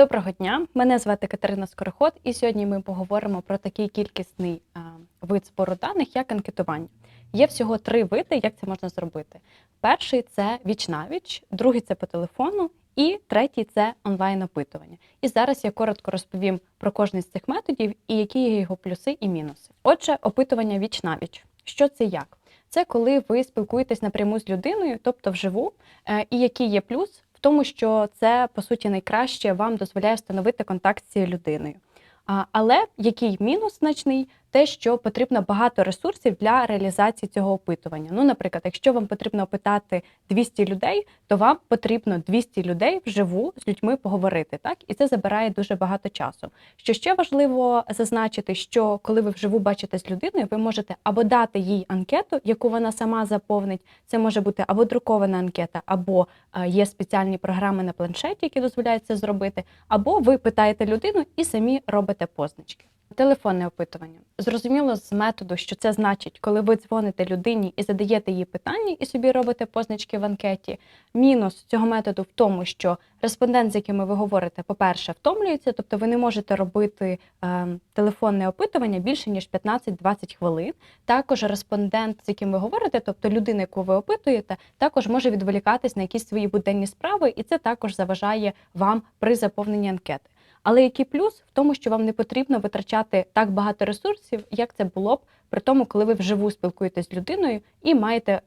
Доброго дня, мене звати Катерина Скороход, і сьогодні ми поговоримо про такий кількісний вид збору даних, як анкетування. Є всього три види, як це можна зробити. Перший це віч-навіч, другий це по телефону, і третій це онлайн-опитування. І зараз я коротко розповім про кожний з цих методів і які є його плюси і мінуси. Отже, опитування віч-навіч. Що це як? Це коли ви спілкуєтесь напряму з людиною, тобто вживу, е, і який є плюс тому, що це по суті найкраще вам дозволяє встановити контакт з цією людиною. Але який мінус значний, те, що потрібно багато ресурсів для реалізації цього опитування. Ну, наприклад, якщо вам потрібно опитати 200 людей, то вам потрібно 200 людей вживу з людьми поговорити, так і це забирає дуже багато часу. Що ще важливо зазначити, що коли ви вживу бачите з людиною, ви можете або дати їй анкету, яку вона сама заповнить. Це може бути або друкована анкета, або е, є спеціальні програми на планшеті, які дозволяють це зробити, або ви питаєте людину і самі робите позначки. Телефонне опитування. Зрозуміло з методу, що це значить, коли ви дзвоните людині і задаєте їй питання, і собі робите позначки в анкеті. Мінус цього методу в тому, що респондент, з якими ви говорите, по-перше, втомлюється, тобто ви не можете робити е, телефонне опитування більше ніж 15-20 хвилин. Також респондент, з яким ви говорите, тобто людина, яку ви опитуєте, також може відволікатись на якісь свої буденні справи, і це також заважає вам при заповненні анкети. Але який плюс в тому, що вам не потрібно витрачати так багато ресурсів, як це було б при тому, коли ви вживу спілкуєтесь з людиною і маєте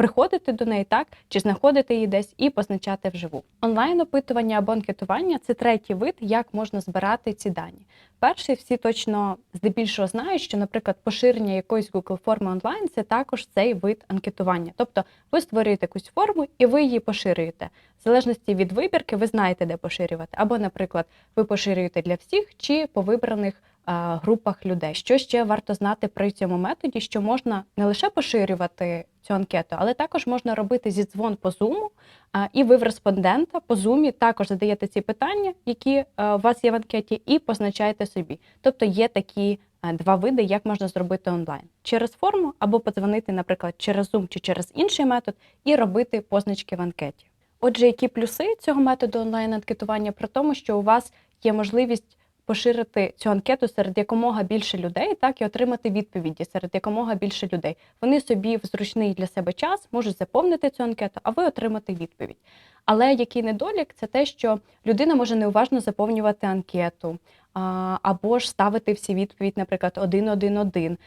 приходити до неї так чи знаходити її десь і позначати вживу. Онлайн опитування або анкетування це третій вид, як можна збирати ці дані. Перший всі точно здебільшого знають, що, наприклад, поширення якоїсь Google форми онлайн це також цей вид анкетування. Тобто ви створюєте якусь форму і ви її поширюєте. В залежності від вибірки, ви знаєте, де поширювати. Або, наприклад, ви поширюєте для всіх чи по вибраних групах людей. Що ще варто знати при цьому методі, що можна не лише поширювати цю анкету, але також можна робити зі дзвон по Zoom, і ви в респондента по Zoom також задаєте ці питання, які у вас є в анкеті, і позначаєте собі. Тобто є такі два види, як можна зробити онлайн через форму, або подзвонити, наприклад, через Zoom чи через інший метод, і робити позначки в анкеті. Отже, які плюси цього методу онлайн-анкетування при тому, що у вас є можливість поширити цю анкету серед якомога більше людей, так і отримати відповіді серед якомога більше людей. Вони собі в зручний для себе час можуть заповнити цю анкету, а ви отримати відповідь. Але який недолік, це те, що людина може неуважно заповнювати анкету. Або ж ставити всі відповідь, наприклад, один-один-один.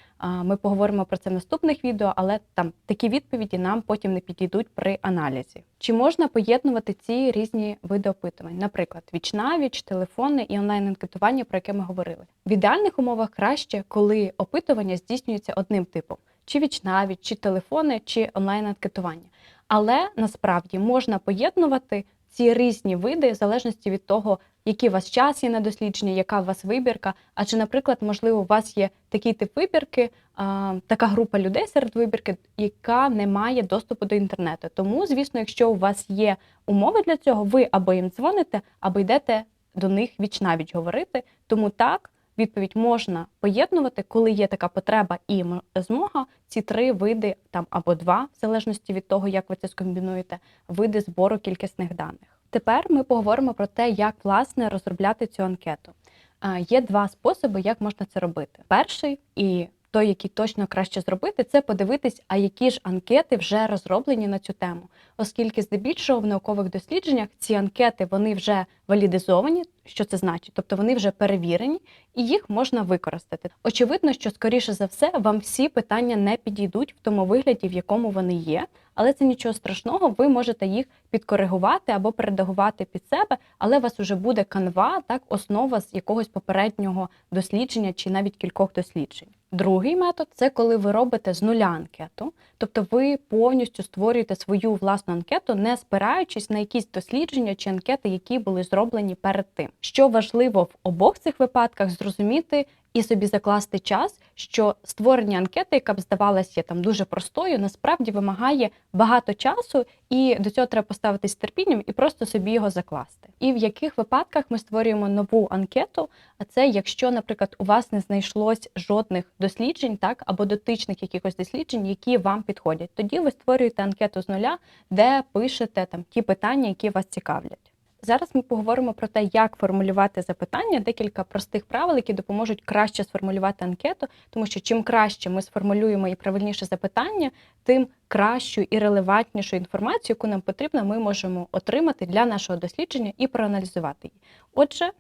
Ми поговоримо про це в наступних відео, але там такі відповіді нам потім не підійдуть при аналізі. Чи можна поєднувати ці різні види опитувань? Наприклад, віч-навіч, телефонне і онлайн-анкетування, про яке ми говорили. В ідеальних умовах краще, коли опитування здійснюється одним типом: чи віч-навіч, чи телефони, чи онлайн-анкетування. Але насправді можна поєднувати ці різні види в залежності від того, який у вас час є на дослідження, яка у вас вибірка. А чи, наприклад, можливо, у вас є такий тип вибірки, а, така група людей серед вибірки, яка не має доступу до інтернету. Тому, звісно, якщо у вас є умови для цього, ви або їм дзвоните, або йдете до них віч навіч говорити. Тому так. Відповідь можна поєднувати, коли є така потреба і змога, ці три види там або два, в залежності від того, як ви це скомбінуєте, види збору кількісних даних. Тепер ми поговоримо про те, як власне розробляти цю анкету. Є два способи, як можна це робити. Перший і той, який точно краще зробити, це подивитись, а які ж анкети вже розроблені на цю тему, оскільки здебільшого в наукових дослідженнях ці анкети вони вже валідизовані. Що це значить? Тобто вони вже перевірені і їх можна використати. Очевидно, що скоріше за все вам всі питання не підійдуть в тому вигляді, в якому вони є, але це нічого страшного, ви можете їх підкоригувати або передагувати під себе, але у вас вже буде канва, так основа з якогось попереднього дослідження чи навіть кількох досліджень. Другий метод це коли ви робите з нуля анкету, тобто ви повністю створюєте свою власну анкету, не спираючись на якісь дослідження чи анкети, які були зроблені перед тим. Що важливо в обох цих випадках зрозуміти і собі закласти час, що створення анкети, яка б здавалася там дуже простою, насправді вимагає багато часу, і до цього треба поставитись терпінням і просто собі його закласти. І в яких випадках ми створюємо нову анкету? А це якщо, наприклад, у вас не знайшлось жодних досліджень, так або дотичних якихось досліджень, які вам підходять. Тоді ви створюєте анкету з нуля, де пишете там ті питання, які вас цікавлять. Зараз ми поговоримо про те, як формулювати запитання, декілька простих правил, які допоможуть краще сформулювати анкету, тому що чим краще ми сформулюємо і правильніше запитання, тим кращу і релевантнішу інформацію, яку нам потрібно, ми можемо отримати для нашого дослідження і проаналізувати її. Отже,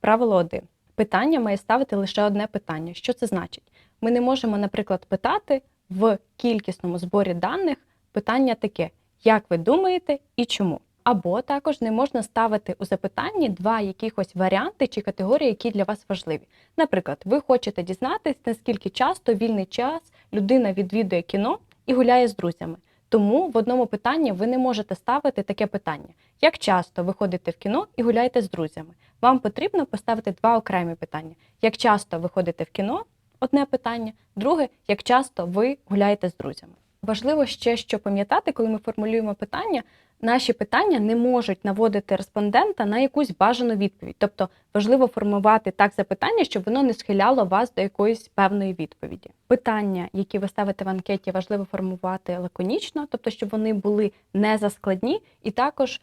правило 1. Питання має ставити лише одне питання. Що це значить? Ми не можемо, наприклад, питати в кількісному зборі даних питання таке: як ви думаєте і чому? Або також не можна ставити у запитанні два якихось варіанти чи категорії, які для вас важливі. Наприклад, ви хочете дізнатись, наскільки часто вільний час людина відвідує кіно і гуляє з друзями. Тому в одному питанні ви не можете ставити таке питання: як часто ви ходите в кіно і гуляєте з друзями? Вам потрібно поставити два окремі питання: як часто ви ходите в кіно одне питання, друге, як часто ви гуляєте з друзями. Важливо ще що пам'ятати, коли ми формулюємо питання, наші питання не можуть наводити респондента на якусь бажану відповідь. Тобто важливо формувати так запитання, щоб воно не схиляло вас до якоїсь певної відповіді. Питання, які ви ставите в анкеті, важливо формувати лаконічно, тобто, щоб вони були не заскладні, і також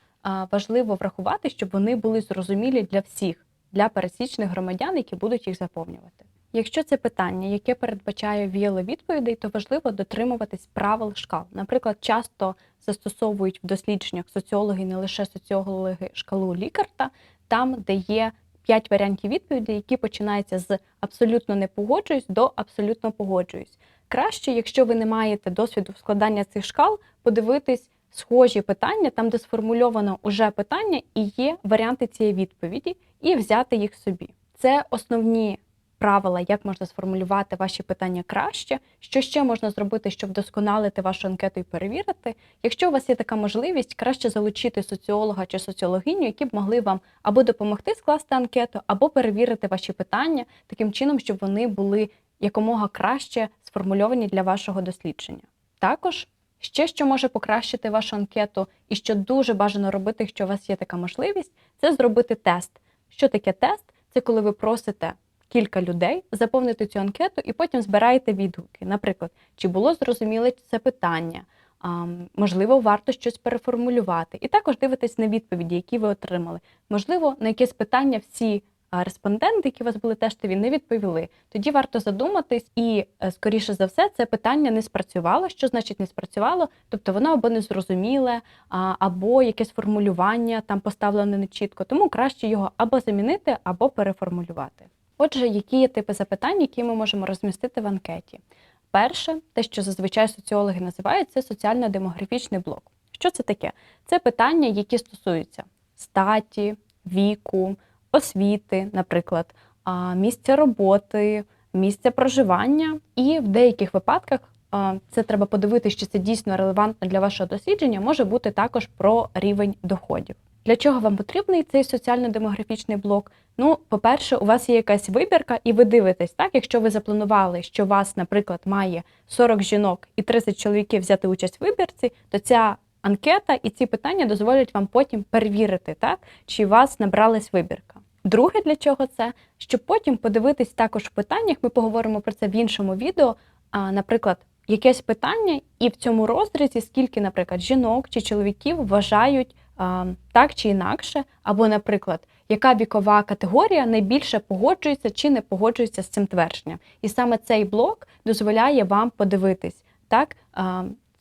важливо врахувати, щоб вони були зрозумілі для всіх, для пересічних громадян, які будуть їх заповнювати. Якщо це питання, яке передбачає віяло відповідей, то важливо дотримуватись правил шкал. Наприклад, часто застосовують в дослідженнях соціологи, не лише соціологи шкалу Лікарта, там, де є п'ять варіантів відповідей, які починаються з абсолютно не погоджуюсь до абсолютно погоджуюсь. Краще, якщо ви не маєте досвіду складання цих шкал, подивитись схожі питання, там, де сформульовано уже питання, і є варіанти цієї відповіді, і взяти їх собі. Це основні правила, як можна сформулювати ваші питання краще, що ще можна зробити, щоб вдосконалити вашу анкету і перевірити. Якщо у вас є така можливість, краще залучити соціолога чи соціологиню, які б могли вам або допомогти скласти анкету, або перевірити ваші питання таким чином, щоб вони були якомога краще сформульовані для вашого дослідження. Також ще що може покращити вашу анкету, і що дуже бажано робити, якщо у вас є така можливість, це зробити тест. Що таке тест? Це коли ви просите кілька людей заповнити цю анкету і потім збираєте відгуки. Наприклад, чи було зрозуміле це питання, можливо, варто щось переформулювати. І також дивитесь на відповіді, які ви отримали. Можливо, на якесь питання всі а, респонденти, які у вас були тестові, не відповіли. Тоді варто задуматись, і, е, скоріше за все, це питання не спрацювало. Що значить не спрацювало? Тобто воно або не зрозуміле, або якесь формулювання там поставлене нечітко. Тому краще його або замінити, або переформулювати. Отже, які є типи запитань, які ми можемо розмістити в анкеті? Перше, те, що зазвичай соціологи називають, це соціально-демографічний блок. Що це таке? Це питання, які стосуються статі, віку, освіти, наприклад, місця роботи, місця проживання, і в деяких випадках це треба подивитися, чи це дійсно релевантно для вашого дослідження, може бути також про рівень доходів. Для чого вам потрібний цей соціально-демографічний блок? Ну, по-перше, у вас є якась вибірка, і ви дивитесь, так, якщо ви запланували, що вас, наприклад, має 40 жінок і 30 чоловіків взяти участь в вибірці, то ця анкета і ці питання дозволять вам потім перевірити, так, чи вас набралась вибірка. Друге, для чого це, щоб потім подивитись також в питаннях, ми поговоримо про це в іншому відео. А, Наприклад, якесь питання, і в цьому розрізі, скільки, наприклад, жінок чи чоловіків вважають так чи інакше, або, наприклад, яка вікова категорія найбільше погоджується чи не погоджується з цим твердженням. І саме цей блок дозволяє вам подивитись так,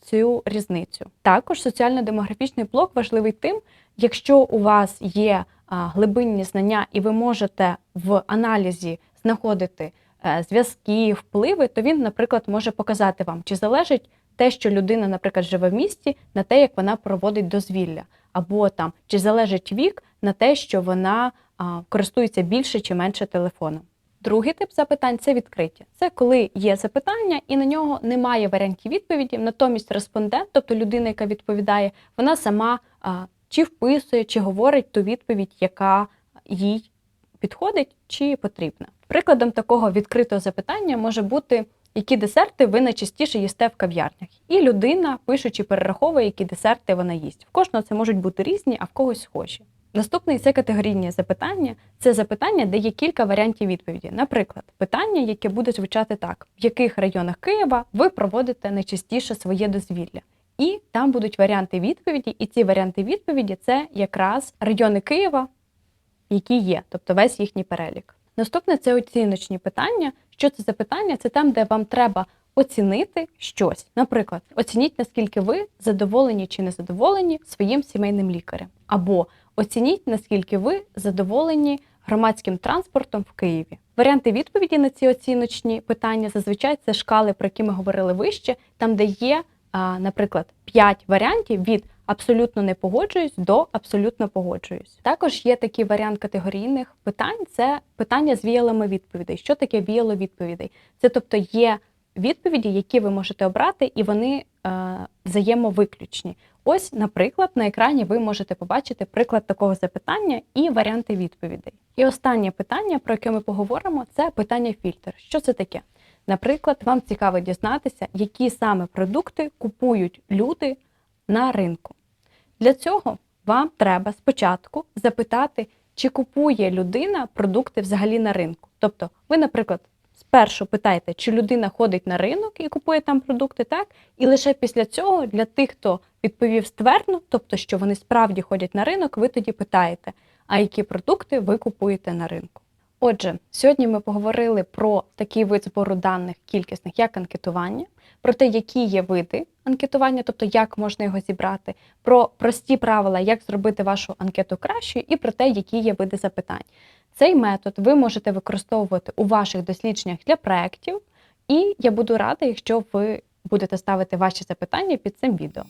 цю різницю. Також соціально-демографічний блок важливий тим, якщо у вас є глибинні знання, і ви можете в аналізі знаходити. Е, зв'язки, впливи, то він, наприклад, може показати вам, чи залежить те, що людина, наприклад, живе в місті, на те, як вона проводить дозвілля, або там чи залежить вік на те, що вона а, користується більше чи менше телефоном. Другий тип запитань це відкриття. Це коли є запитання, і на нього немає варіантів відповіді. Натомість респондент, тобто людина, яка відповідає, вона сама а, чи вписує, чи говорить ту відповідь, яка їй підходить чи потрібна. Прикладом такого відкритого запитання може бути, які десерти ви найчастіше їсте в кав'ярнях. І людина, пишучи, перераховує, які десерти вона їсть. В кожного це можуть бути різні, а в когось схожі. Наступний це категорійні запитання. Це запитання, де є кілька варіантів відповіді. Наприклад, питання, яке буде звучати так: в яких районах Києва ви проводите найчастіше своє дозвілля? і там будуть варіанти відповіді. І ці варіанти відповіді це якраз райони Києва, які є, тобто весь їхній перелік. Наступне це оціночні питання. Що це за питання? Це там, де вам треба оцінити щось. Наприклад, оцініть, наскільки ви задоволені чи не задоволені своїм сімейним лікарем, або оцініть, наскільки ви задоволені громадським транспортом в Києві. Варіанти відповіді на ці оціночні питання зазвичай це шкали, про які ми говорили вище, там, де є, наприклад, 5 варіантів від абсолютно не погоджуюсь до абсолютно погоджуюсь. Також є такий варіант категорійних питань: це питання з віялами відповідей. Що таке віяло відповідей? Це тобто є відповіді, які ви можете обрати, і вони е, взаємовиключні. Ось, наприклад, на екрані ви можете побачити приклад такого запитання і варіанти відповідей. І останнє питання, про яке ми поговоримо, це питання фільтр. Що це таке? Наприклад, вам цікаво дізнатися, які саме продукти купують люди на ринку. Для цього вам треба спочатку запитати, чи купує людина продукти взагалі на ринку. Тобто, ви, наприклад, спершу питаєте, чи людина ходить на ринок і купує там продукти, так? І лише після цього для тих, хто відповів ствердно, тобто, що вони справді ходять на ринок, ви тоді питаєте, а які продукти ви купуєте на ринку. Отже, сьогодні ми поговорили про такий вид збору даних кількісних, як анкетування, про те, які є види анкетування, тобто як можна його зібрати, про прості правила, як зробити вашу анкету кращою, і про те, які є види запитань. Цей метод ви можете використовувати у ваших дослідженнях для проєктів, і я буду рада, якщо ви будете ставити ваші запитання під цим відео.